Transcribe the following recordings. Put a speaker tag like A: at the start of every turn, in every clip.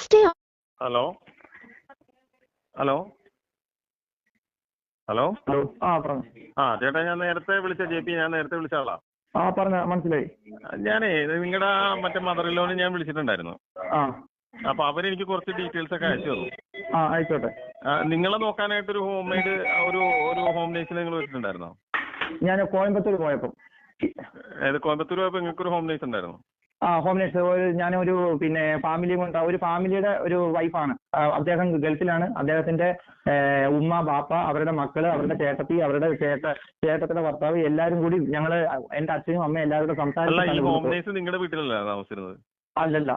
A: on.
B: Hello? Hello? Hello?
C: Hello. ആ പറഞ്ഞു.
B: ആ ചേട്ടാ ഞാൻ നേരത്തെ വിളിച്ച ജെ പി ഞാൻ നേരത്തെ വിളിച്ച ആളാ.
C: ആ പറഞ്ഞ മനസ്സിലായി.
B: ഞാനേ നിങ്ങളുടെ മറ്റേ മദർ ലോന് ഞാൻ വിളിച്ചിട്ടുണ്ടായിരുന്നു.
C: ആ.
B: അപ്പൊ അവരെനിക്ക് കുറച്ച് ഡീറ്റെയിൽസ് ഒക്കെ അയച്ചു തന്നു.
C: ആ ആയിക്കോട്ടെ.
B: നിങ്ങളെ നോക്കാനായിട്ട് ഒരു ഹോം മെയ്ഡ് ഒരു ഒരു ഹോം നേഴ്സിനെ നിങ്ങൾ വെച്ചിട്ടുണ്ടായിരുന്നോ?
C: ഞാൻ കോയമ്പത്തൂർ പോയപ്പോ.
B: ഏത് കോയമ്പത്തൂർ പോയപ്പോ നിങ്ങൾക്ക് ഒരു ഹോം നേഴ്സ് ഉണ്ടായിരുന്നു?
C: ആ ഹോം നേഴ്സ് ഒരു ഞാനൊരു പിന്നെ ഫാമിലി കൊണ്ട് ഒരു ഫാമിലിയുടെ ഒരു വൈഫാണ് അദ്ദേഹം ഗൾഫിലാണ്. അദ്ദേഹത്തിന്റെ ഉമ്മ ബാപ്പ അവരുടെ മക്കൾ അവരുടെ ചേട്ടത്തി അവരുടെ ചേട്ട ചേട്ടത്തിന്റെ ഭർത്താവ് എല്ലാരും കൂടി ഞങ്ങൾ എന്റെ അച്ഛനും അമ്മയും എല്ലാവരും
B: അല്ല ഈ
C: സംസാരിച്ചു
B: നിങ്ങളുടെ വീട്ടിലല്ല താമസിച്ചിരുന്നത്?
C: അല്ലല്ല.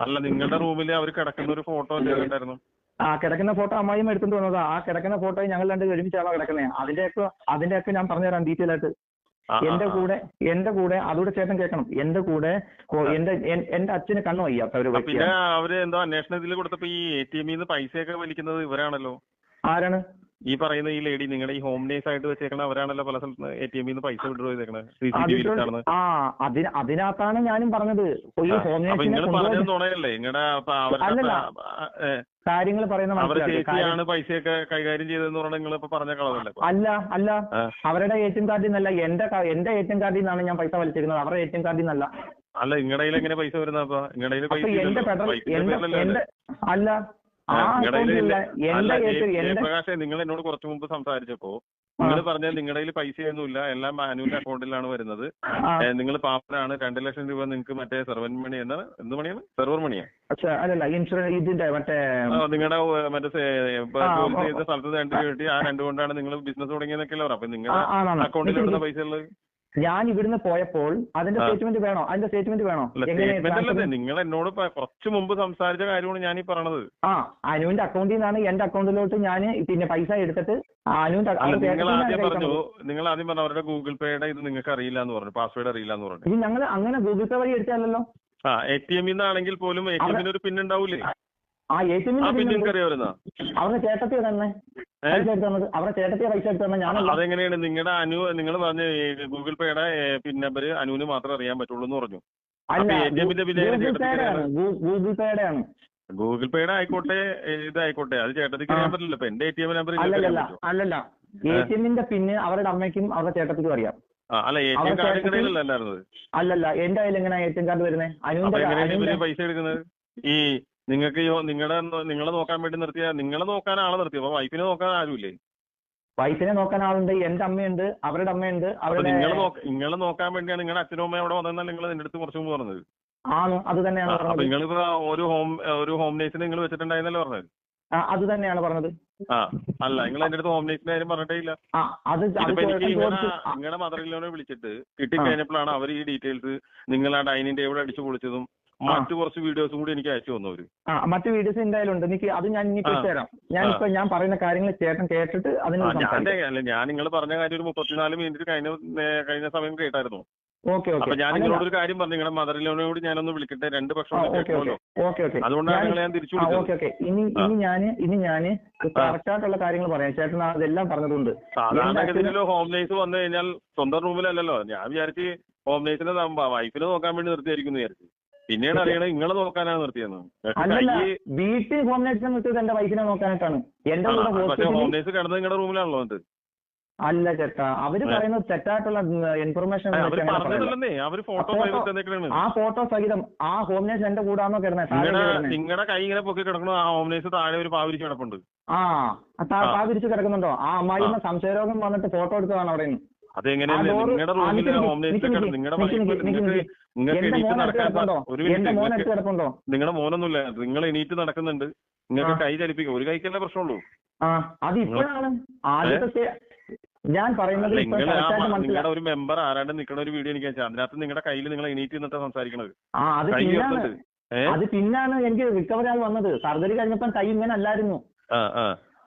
B: അല്ല നിങ്ങളുടെ റൂമിൽ അവർ കിടക്കുന്ന ഒരു ഫോട്ടോ ഉണ്ടായിരുന്നു
C: ആ കിടക്കുന്ന ഫോട്ടോ അമ്മായിയും എടുത്തുകൊണ്ട് വന്നതാ ആ കിടക്കുന്ന ഫോട്ടോ ഞങ്ങൾ രണ്ടുപേരും ഒരുമിച്ചാണോ കിടക്കുന്നത് അതിന്റെയൊക്കെ അതിന്റെയൊക്കെ ഞാൻ പറഞ്ഞുതരാം ഡീറ്റെയിൽ ആയിട്ട്. എന്റെ കൂടെ എന്റെ കൂടെ അതുകൂടെ ചേട്ടൻ കേൾക്കണം. എന്റെ കൂടെ എന്റെ എന്റെ അച്ഛന് കണ്ണു വയ്യാത്ത ഒരു
B: പിന്നെ അവർ എന്തോ അന്വേഷണത്തിൽ കൊടുത്തപ്പോ ഈ എ ടി എമ്മിൽ നിന്ന് പൈസയൊക്കെ വലിക്കുന്നത് ഇവരാണല്ലോ.
C: ആരാണ്?
B: ഈ പറയുന്ന ഈ ലേഡി നിങ്ങളുടെ ഈ ഹോം നേഴ്സ് ആയിട്ട് വെച്ചേക്കണ അവരാണല്ലോ പല സ്ഥലത്ത് എ ടി എമ്മിൽ നിന്ന് പൈസ വിഡ്രോ ചെയ്തേക്കണത് വിയിലാണ്
C: ആ അതിന് അതിനകത്താണ് ഞാനും പറഞ്ഞത്. ഈ ഹോം നേഴ്സിനെ കാര്യങ്ങൾ പറയുന്ന
B: പൈസയൊക്കെ കൈകാര്യം പറഞ്ഞാൽ നിങ്ങൾ ഇപ്പൊ പറഞ്ഞ കളവല്ലേ
C: അല്ല അല്ല. അവരുടെ എ ടി എം കാർഡിൽ നിന്നല്ല. എന്റെ എന്റെ എ ടി എം കാർഡിൽ നിന്നാണ് ഞാൻ പൈസ വലിച്ചിരുന്നത് അവരുടെ എ ടി എം കാർഡിൽ നിന്നല്ല.
B: അല്ല നിങ്ങളുടെ എങ്ങനെ പൈസ അപ്പൊ? നിങ്ങളുടെ പൈസ
C: അല്ല.
B: ജയപ്രകാശ് നിങ്ങൾ എന്നോട് കുറച്ചു മുമ്പ് സംസാരിച്ചപ്പോ നിങ്ങൾ പറഞ്ഞത് നിങ്ങളുടെ കയ്യിൽ പൈസയൊന്നുമില്ല എല്ലാം മാനുവൽ അക്കൗണ്ടിലാണ് വരുന്നത്. നിങ്ങൾ പാപ്പനാണ് രണ്ട് ലക്ഷം രൂപ നിങ്ങൾക്ക് മറ്റേ സെർവൻ മണി എന്നാണ് എന്ത് മണിയാണ്? സെർവർ മണിയാണ്
C: അല്ലല്ല ഇൻഷുറൻസ് ഇതിന്റെ മറ്റേ
B: നിങ്ങളുടെ മറ്റേ ചെയ്ത സ്ഥലത്ത് രണ്ട് കിട്ടി ആ രണ്ടു കൊണ്ടാണ് നിങ്ങൾ ബിസിനസ് തുടങ്ങിയെന്നൊക്കെ അല്ലേ അപ്പൊ നിങ്ങളുടെ അക്കൗണ്ടിൽ വരുന്ന പൈസ ഉള്ളത്
C: ഞാൻ ഇവിടുന്ന് പോയപ്പോൾ അതിന്റെ സ്റ്റേറ്റ്മെന്റ് വേണോ? അതിന്റെ സ്റ്റേറ്റ്മെന്റ് വേണോ?
B: നിങ്ങൾ എന്നോട് കുറച്ചു മുമ്പ് സംസാരിച്ച കാര്യമാണ് ഞാൻ ഈ പറഞ്ഞത്
C: ആ അനുവിന്റെ അക്കൗണ്ടിൽ നിന്നാണ് എന്റെ അക്കൗണ്ടിലോട്ട് ഞാൻ പിന്നെ പൈസ എടുത്തിട്ട് അനുവിന്റെ
B: നിങ്ങൾ ആദ്യം പറഞ്ഞു നിങ്ങൾ ആദ്യം പറഞ്ഞു അവരുടെ ഗൂഗിൾ പേയുടെ ഇത് നിങ്ങൾക്ക് അറിയില്ല എന്ന് പറഞ്ഞു പാസ്വേഡ് അറിയില്ല എന്ന് പറഞ്ഞു
C: ഞങ്ങൾ അങ്ങനെ ഗൂഗിൾ പേ വഴി എടുത്തല്ലോ
B: ആ എ ടി എമ്മിൽ നിന്നാണെങ്കിൽ പോലും എ ടി എമ്മിന് ഒരു പിൻ ഉണ്ടാവൂലേ?
C: ആ എ ടി
B: അറിയാവുന്ന
C: അവരുടെ ചേട്ടത്തിയ തന്നെ? പൈസ എടുത്തു തന്നത്. അവരുടെ ചേട്ടത്തിയ പൈസ എടുത്തു തന്നെ ഞാനല്ല.
B: അതെങ്ങനെയാണ്? നിങ്ങളുടെ അനു നിങ്ങൾ പറഞ്ഞ ഗൂഗിൾ പേയുടെ പിൻ നമ്പർ അനുവിന് മാത്രമേ അറിയാൻ പറ്റുള്ളൂ എന്ന് പറഞ്ഞു.
C: അല്ല ഗൂഗിൾ പേയുടെ ആണ് ഗൂഗിൾ പേയുടെ
B: ആയിക്കോട്ടെ ഇതായിക്കോട്ടെ. അത് ചേട്ടത്തിക്ക് അറിയാൻ. പറ്റില്ല ഇപ്പൊ എന്റെ എ ടി എം നമ്പർ
C: അല്ലല്ല. അല്ലല്ല എ ടി എമ്മിന്റെ പിന്നെ അവരുടെ അമ്മയ്ക്കും അവരുടെ ചേട്ടത്തിക്കും അറിയാം.
B: അല്ല എ ടി എം കാർഡ്
C: ചേട്ടത്തി- അല്ലല്ല. എന്റെ കയ്യിൽ എങ്ങനെയാ എ ടി എം കാർഡ് വരുന്നത്? അനുവിന്റെ
B: പൈസ എടുക്കുന്നത്? ഈ നിങ്ങൾക്ക് നിങ്ങളുടെ നിങ്ങളെ നോക്കാൻ വേണ്ടി നിർത്തിയ നിങ്ങളെ നോക്കാൻ ആളെ നിർത്തി അപ്പൊ വൈഫിനെ നോക്കാൻ ആരുമില്ലേ?
C: വൈഫിനെ നോക്കാൻ ആളുണ്ട് എന്റെ അമ്മയുണ്ട് അവരുടെ അമ്മയുണ്ട് അവരുടെ
B: നിങ്ങളെ നിങ്ങളെ നോക്കാൻ വേണ്ടിയാണ് നിങ്ങളുടെ അച്ഛനും അമ്മയും അവിടെ വന്നാൽ നിങ്ങൾ നിന്റെ അടുത്ത് കുറച്ചും മുമ്പ് പറഞ്ഞത്.
C: ആണ് അത് തന്നെയാണ്
B: നിങ്ങളിപ്പോ ഒരു ഹോം ഒരു ഹോം നേഴ്സിനെ നിങ്ങൾ വെച്ചിട്ടുണ്ടായിരുന്നല്ലോ പറഞ്ഞത്?
C: അത് തന്നെയാണ് പറഞ്ഞത്.
B: ആ അല്ല നിങ്ങൾ എന്റെ അടുത്ത് ഹോം നേഴ്സിന്റെ കാര്യം പറഞ്ഞിട്ടേ ഇല്ല നിങ്ങളുടെ മദർ ഇല്ലോനെ വിളിച്ചിട്ട് കിട്ടിക്കഴിഞ്ഞപ്പോഴാണ് അവർ ഈ ഡീറ്റെയിൽസ് നിങ്ങൾ ആ ഡൈനിങ് ടേബിൾ അടിച്ചു പൊളിച്ചതും മറ്റു കുറച്ച് വീഡിയോസും കൂടി എനിക്ക് അയച്ചു തന്നു അവർ
C: ആ മറ്റു വീഡിയോസ് എന്തായാലും ഉണ്ട്. എനിക്ക് അത് ഞാൻ ഇനി തരാം. ഞാൻ ഇപ്പൊ ഞാൻ പറയുന്ന കാര്യങ്ങൾ ചേട്ടൻ കേട്ടിട്ട് അതിന്
B: ഞാൻ അല്ല ഞാൻ നിങ്ങൾ പറഞ്ഞ കാര്യം ഒരു മുപ്പത്തിനാല് മിനിറ്റ് കഴിഞ്ഞ കഴിഞ്ഞ സമയം കേട്ടായിരുന്നു.
C: Okay okay.
B: ഞാൻ നിങ്ങളോട് ഒരു കാര്യം പറഞ്ഞു. നിങ്ങളുടെ മദർ ഇല്ലോനോട് ഞാനൊന്ന് വിളിക്കട്ടെ? രണ്ട് പക്ഷം അതുകൊണ്ടാണ് നിങ്ങളെ ഞാൻ തിരിച്ചു
C: ഓക്കെ ഓക്കെ. ഇനി ഇനി ഞാൻ ഇനി ഞാൻ കറക്റ്റായിട്ടുള്ള കാര്യങ്ങൾ പറയാം. ചേട്ടൻ അതെല്ലാം പറഞ്ഞതുണ്ട്.
B: സാധാരണഗതിയിലോ ഹോം നേഴ്സ് വന്നു കഴിഞ്ഞാൽ സ്വന്തം റൂമിലല്ലല്ലോ ഞാൻ വിചാരിച്ച് ഹോം നേഴ്സിനെ വൈഫിനെ നോക്കാൻ വേണ്ടി നിർത്തിയായിരിക്കും വിചാരിച്ചു. പിന്നീട് അറിയണേ നിങ്ങളെ നോക്കാനാണ് നിർത്തിയെന്ന്.
C: വീട്ടിൽ ഹോം നേഴ്സ് നിർത്തിയത് എന്റെ വൈഫിനെ നോക്കാനായിട്ടാണ്. എന്റെ
B: പക്ഷെ ഹോം നേഴ്സ് കിടന്നത് നിങ്ങളുടെ റൂമിലാണല്ലോ എന്നിട്ട്.
C: അല്ല ചേട്ടാ
B: അവർ.
C: പറയുന്നത് തെറ്റായിട്ടുള്ള ഇൻഫർമേഷൻ ആ ഫോട്ടോ സഹിതം ആ ഹോം നേഴ്സ് എന്റെ കൂടാന്നോ കിടന്നത്
B: നിങ്ങളുടെ കൈ ഇങ്ങനെ പൊക്കി കിടക്കണു ആ ഹോം നേഴ്സ് താഴെ ഒരു പാവരിച്ച് കിടപ്പുണ്ട്.
C: ആ താ
B: ആ.
C: താ വിരിച്ച് കിടക്കുന്നുണ്ടോ? ആ അമ്മായി സംശയരോഗം വന്നിട്ട് ഫോട്ടോ എടുത്തതാണ് അവിടെ നിന്ന്.
B: അതെങ്ങനെയല്ലേ നിങ്ങളുടെ റൂമിൽ നേഴ്സ്
C: നിക്ക്
B: നിങ്ങളുടെ നിങ്ങൾക്ക് നിങ്ങൾക്ക് എണീറ്റ് നടക്കാൻ ഒരു മിനിറ്റ് നിങ്ങളുടെ മോനൊന്നുമില്ല. നിങ്ങൾ എണീറ്റ് നടക്കുന്നുണ്ട്. നിങ്ങൾക്ക് കൈ ചലിപ്പിക്കും. ഒരു കൈക്കല്ലേ പ്രശ്നമുള്ളൂ.
C: ഞാൻ പറയുന്നത്
B: നിങ്ങളുടെ ഒരു മെമ്പർ ആരാണ്ട് നിൽക്കുന്ന ഒരു വീഡിയോ എനിക്ക് അതിനകത്ത് നിങ്ങളുടെ കയ്യിൽ നിങ്ങൾ എണീറ്റ് നിന്നിട്ട് സംസാരിക്കണത്. കൈ
C: പിന്നാണ്. അത് പിന്നാണ് എനിക്ക് റിക്കവറി ആയി വന്നത്. സർജറി കഴിഞ്ഞപ്പോൾ കൈ ഇങ്ങനെ അല്ലായിരുന്നു.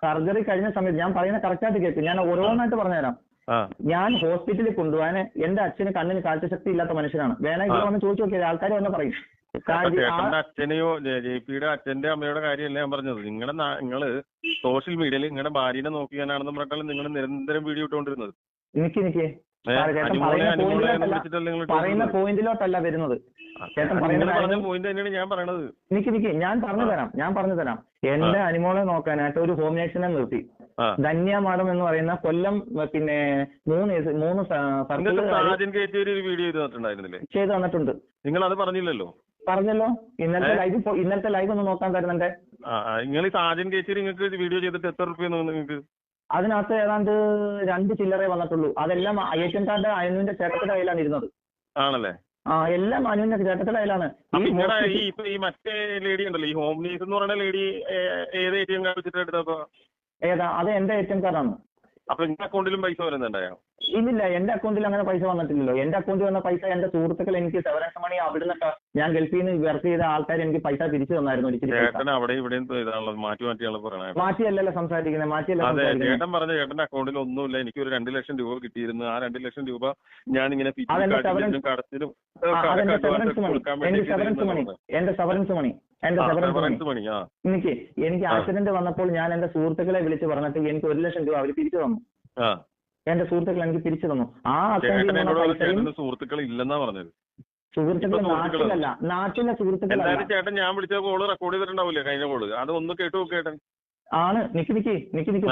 C: സർജറി കഴിഞ്ഞ സമയത്ത് ഞാൻ പറയുന്ന കറക്റ്റ് ആയിട്ട് കേൾക്കും ഞാൻ ഓരോന്നായിട്ട് പറഞ്ഞുതരാം. ഞാൻ ഹോസ്പിറ്റലിൽ കൊണ്ടുപോകാൻ എന്റെ അച്ഛന് കണ്ണിന് കാഴ്ചശക്തി ഇല്ലാത്ത മനുഷ്യനാണ്. വേണമെങ്കിൽ ഇവിടെ. വന്ന് ചോദിച്ചു നോക്കിയാൽ ആൾക്കാർ വന്ന് പറയും.
B: അച്ഛനെയോ ജെ പിയുടെ അച്ഛന്റെ അമ്മയുടെ കാര്യമല്ല ഞാൻ പറഞ്ഞത്. നിങ്ങളുടെ നിങ്ങൾ സോഷ്യൽ മീഡിയയിൽ നിങ്ങളുടെ ഭാര്യനെ നോക്കിയാനാണെന്ന് പറഞ്ഞാലും നിങ്ങൾ നിരന്തരം വീഡിയോ ഇട്ടുകൊണ്ടിരുന്നത്.
C: എനിക്ക്
B: എനിക്ക്.
C: പറയുന്ന പോയിന്റിലോട്ടല്ല വരുന്നത്.
B: ഞാൻ പറയണത്.
C: എനിക്ക് എനിക്ക്. ഞാൻ പറഞ്ഞു തരാം ഞാൻ പറഞ്ഞു തരാം. എന്റെ അനിമോളെ നോക്കാനായിട്ട് ഒരു ഹോം നേഴ്സിനെ നിർത്തി. ധന്യ മാഡം എന്ന് പറയുന്ന കൊല്ലം പിന്നെ മൂന്ന് മൂന്ന്
B: ചെയ്ത്
C: തന്നിട്ടുണ്ട്.
B: നിങ്ങൾ അത് പറഞ്ഞില്ലല്ലോ?
C: പറഞ്ഞല്ലോ? ഇന്നലത്തെ ലൈവ് ഇന്നലത്തെ ലൈവ് ഒന്ന് നോക്കാൻ തരുന്നുണ്ട്
B: നിങ്ങൾ ഈ സാജൻ നിങ്ങൾക്ക് വീഡിയോ ചെയ്തിട്ട് എത്ര റുപ്യ നിങ്ങൾക്ക്?
C: അതിനകത്ത് ഏതാണ്ട് രണ്ട് ചില്ലറേ വന്നിട്ടുള്ളൂ. അതെല്ലാം ഏഷ്യൻ കാർഡ് അനുവിന്റെ ചേട്ടത്തിന്റെ കയ്യിലാണ് ഇരുന്നത്.
B: ആണല്ലേ?
C: ആ എല്ലാം അനുവിന്റെ ചേട്ടത്തിന്റെ കയ്യിലാണ്. ഈ
B: മറ്റേ ലേഡി ഉണ്ടല്ലോ ഈ ഹോം ലീസ് എന്ന് പറയുന്ന ലേഡി ഏത് എ ടി എം കാർഡ് വെച്ചിട്ട് എടുത്തപ്പോ
C: ഏതാ? അത് എന്റെ എ ടി എം കാർഡാണ്
B: അപ്പൊ നിങ്ങളുടെ അക്കൗണ്ടിലും പൈസ വരുന്നുണ്ടായോ
C: ഇല്ലില്ല എന്റെ അക്കൗണ്ടിൽ അങ്ങനെ പൈസ വന്നിട്ടില്ലല്ലോ. എന്റെ അക്കൗണ്ടിൽ വന്ന പൈസ എന്റെ സുഹൃത്തുക്കൾ എനിക്ക് സെവൻസ് മണി അവിടുന്നൊക്കെ ഞാൻ ഗൾഫിൽ നിന്ന് വർക്ക് ചെയ്ത ആൾക്കാർ എനിക്ക് പൈസ തിരിച്ചു തന്നായിരുന്നു ഒരിക്കലും മാറ്റിയല്ലല്ലോ സംസാരിക്കുന്നത് മാറ്റിയല്ല
B: ചേട്ടൻ പറഞ്ഞ ചേട്ടന്റെ അക്കൗണ്ടിൽ ഒന്നുമില്ല. എനിക്ക് ഒരു രണ്ട് ലക്ഷം രൂപ കിട്ടിയിരുന്നു. ആ രണ്ട് ലക്ഷം രൂപ ഞാൻ ഇങ്ങനെ കടത്തിലും
C: സെവറൻസ് എന്റെ സെവറൻസ് മണി എന്റെ സെവറൻസ് മണി സെവറൻസ്
B: സെവറൻസ്
C: എനിക്ക് എനിക്ക് ആക്സിഡന്റ് വന്നപ്പോൾ ഞാൻ എന്റെ സുഹൃത്തുക്കളെ വിളിച്ച് പറഞ്ഞിട്ട് എനിക്ക് ഒരു ലക്ഷം രൂപ അവർ തിരിച്ചു തന്നു.
B: ആ.
C: എന്റെ സുഹൃത്തുക്കൾ എനിക്ക് തിരിച്ചു തന്നു. ആ അക്കൗണ്ടിൽ
B: സുഹൃത്തുക്കൾ ഇല്ലെന്നാ പറഞ്ഞത്.
C: സുഹൃത്തുക്കൾ നാട്ടിലല്ല നാട്ടിലെ സുഹൃത്തുക്കളല്ല.
B: ചേട്ടൻ ഞാൻ വിളിച്ച കോൾ റെക്കോർഡ് ചെയ്തിട്ടുണ്ടാവില്ല കഴിഞ്ഞ കോൾ അത് ഒന്ന് കേട്ടു നോക്ക് ചേട്ടൻ.
C: ആണ്. നിക്ക് നിക്ക് നിക്ക് നിക്ക്.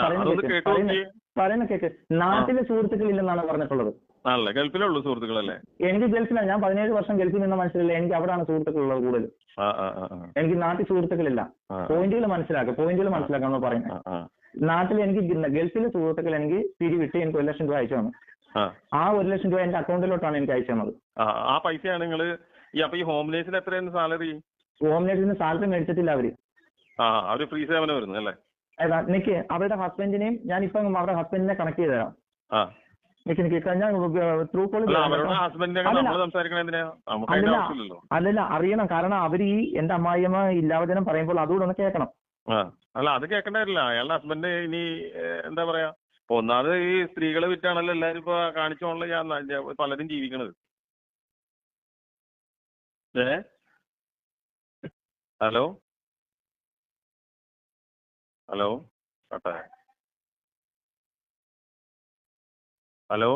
C: പറയുന്ന കേക്ക് നാട്ടിലെ സുഹൃത്തുക്കൾ ഇല്ലെന്നാണ് പറഞ്ഞിട്ടുള്ളത്.
B: ആണല്ലേ ഗൾഫിലുള്ളൂ സുഹൃത്തുക്കളല്ലേ?
C: എനിക്ക് ഗൾഫിലാണ് ഞാൻ പതിനേഴ് വർഷം ഗൾഫിൽ നിന്ന മനസ്സിലല്ലേ എനിക്ക് അവിടെയാണ് സുഹൃത്തുക്കൾ ഉള്ളത് കൂടുതൽ. എനിക്ക് നാട്ടിൽ സുഹൃത്തുക്കളില്ല. പോയിന്റുകൾ മനസ്സിലാക്കുക പോയിന്റുകൾ മനസ്സിലാക്കാന്ന് പറയുന്നത് നാട്ടിൽ എനിക്ക് ഗൾഫിലെ സുഹൃത്തുക്കൾ എനിക്ക് പിരിവിട്ട് എനിക്ക് ഒരു ലക്ഷം രൂപ അയച്ചു തന്നു.
B: ആ.
C: ഒരു ലക്ഷം രൂപ എന്റെ അക്കൗണ്ടിലോട്ടാണ് എനിക്ക് അയച്ചു തന്നത്.
B: ആ പൈസയാണ് നിങ്ങൾ ഈ അപ്പൊ ഈ ഹോം നേഴ്സിന് എത്രയാണ് സാലറി?
C: ഹോം നേഴ്സിന് സാലറി മേടിച്ചിട്ടില്ല
B: അവർ. അവർ ഫ്രീ സേവനം വരുന്നു അല്ലേ?
C: നിക്ക് അവരുടെ ഹസ്ബൻഡിനെയും ഞാൻ ഇപ്പം അവരുടെ ഹസ്ബൻഡിനെ കണക്ട് ചെയ്ത് തരാം. നിക്ക് നിക്ക് ഞാൻ ത്രൂ കോൾ അല്ലല്ല. അറിയണം. കാരണം അവർ ഈ എന്റെ അമ്മായിയമ്മ ഇല്ലാവചനം പറയുമ്പോൾ അതുകൂടെ ഒന്ന് കേൾക്കണം.
B: ആ. അല്ല അത് കേൾക്കേണ്ട അയാളുടെ ഹസ്ബൻഡ് ഇനി എന്താ പറയാ ഒന്നാമത് ഈ സ്ത്രീകളെ വിറ്റാണല്ലോ എല്ലാരും ഇപ്പൊ കാണിച്ചോണല്ലോ ഞാൻ പലരും ജീവിക്കണത്. ഏ? ഹലോ? ഹലോ? കട്ടെ ഹലോ?